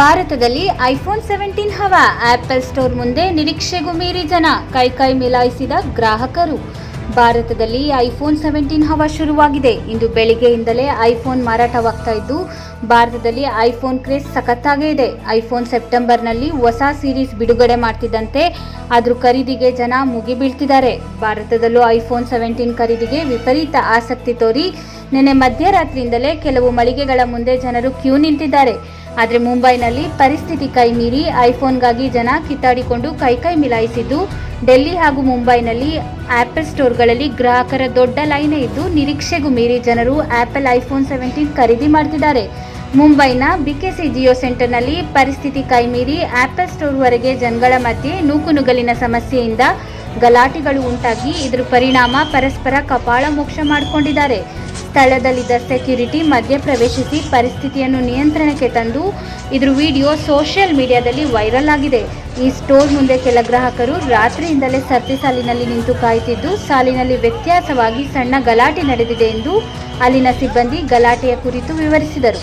ಭಾರತದಲ್ಲಿ iPhone seventeen ಹವಾ Apple store ಮುಂದೆ ನಿರೀಕ್ಷೆಗೂ ಮೀರಿ ಜನ ಕೈ ಕೈ ಮಿಲಾಯಿಸಿದ ಗ್ರಾಹಕರು. ಭಾರತದಲ್ಲಿ ಐಫೋನ್ ಸೆವೆಂಟೀನ್ ಹವಾ ಶುರುವಾಗಿದೆ. ಇಂದು ಬೆಳಿಗ್ಗೆಯಿಂದಲೇ ಐಫೋನ್ ಮಾರಾಟವಾಗ್ತಾ ಇದ್ದು, ಭಾರತದಲ್ಲಿ ಐಫೋನ್ ಕ್ರೇಜ್ ಸಖತ್ತಾಗೇ ಇದೆ. ಐಫೋನ್ ಸೆಪ್ಟೆಂಬರ್ನಲ್ಲಿ ಹೊಸ ಸೀರೀಸ್ ಬಿಡುಗಡೆ ಮಾಡ್ತಿದ್ದಂತೆ ಅದ್ರ ಖರೀದಿಗೆ ಜನ ಮುಗಿಬೀಳ್ತಿದ್ದಾರೆ ಭಾರತದಲ್ಲೂ ಐಫೋನ್ ಸೆವೆಂಟೀನ್ ಖರೀದಿಗೆ ವಿಪರೀತ ಆಸಕ್ತಿ ತೋರಿ, ನಿನ್ನೆ ಮಧ್ಯರಾತ್ರಿಯಿಂದಲೇ ಕೆಲವು ಮಳಿಗೆಗಳ ಮುಂದೆ ಜನರು ಕ್ಯೂ ನಿಂತಿದ್ದಾರೆ. ಆದರೆ ಮುಂಬೈನಲ್ಲಿ ಪರಿಸ್ಥಿತಿ ಕೈ ಮೀರಿ ಐಫೋನ್ಗಾಗಿ ಜನ ಕಿತ್ತಾಡಿಕೊಂಡು ಕೈ ಕೈ ಮಿಲಾಯಿಸಿದ್ದು. ಡೆಲ್ಲಿ ಹಾಗೂ ಮುಂಬೈನಲ್ಲಿ ಆಪಲ್ ಸ್ಟೋರ್ಗಳಲ್ಲಿ ಗ್ರಾಹಕರ ದೊಡ್ಡ ಲೈನೇ ಇದ್ದು ನಿರೀಕ್ಷೆಗೂ ಮೀರಿ ಜನರು ಆಪಲ್ ಐಫೋನ್ ಸೆವೆಂಟೀನ್ ಖರೀದಿ ಮಾಡ್ತಿದ್ದಾರೆ. ಮುಂಬೈನ ಬಿಕೆಸಿ ಜಿಯೋ ಸೆಂಟರ್ನಲ್ಲಿ ಪರಿಸ್ಥಿತಿ ಕೈಮೀರಿ ಆಪಲ್ ಸ್ಟೋರ್ವರೆಗೆ ಜನಗಳ ಮಧ್ಯೆ ನೂಕುನುಗಲಿನ ಸಮಸ್ಯೆಯಿಂದ ಗಲಾಟೆಗಳು ಉಂಟಾಗಿ ಇದರ ಪರಿಣಾಮ ಪರಸ್ಪರ ಕಪಾಳ ಮೋಕ್ಷ ಮಾಡಿಕೊಂಡಿದ್ದಾರೆ. ಸ್ಥಳದಲ್ಲಿದ್ದ ಸೆಕ್ಯೂರಿಟಿ ಮಧ್ಯ ಪ್ರವೇಶಿಸಿ ಪರಿಸ್ಥಿತಿಯನ್ನು ನಿಯಂತ್ರಣಕ್ಕೆ ತಂದು ಇದ್ರ ವಿಡಿಯೋ ಸೋಷಿಯಲ್ ಮೀಡಿಯಾದಲ್ಲಿ ವೈರಲ್ ಆಗಿದೆ ಈ ಸ್ಟೋರ್ ಮುಂದೆ ಕೆಲ ಗ್ರಾಹಕರು ರಾತ್ರಿಯಿಂದಲೇ ಸರ್ತಿ ಸಾಲಿನಲ್ಲಿ ನಿಂತು ಕಾಯುತ್ತಿದ್ದು, ಸಾಲಿನಲ್ಲಿ ವ್ಯತ್ಯಾಸವಾಗಿ ಸಣ್ಣ ಗಲಾಟೆ ನಡೆದಿದೆ ಎಂದು ಅಲ್ಲಿನ ಸಿಬ್ಬಂದಿ ಗಲಾಟೆಯ ಕುರಿತು ವಿವರಿಸಿದರು.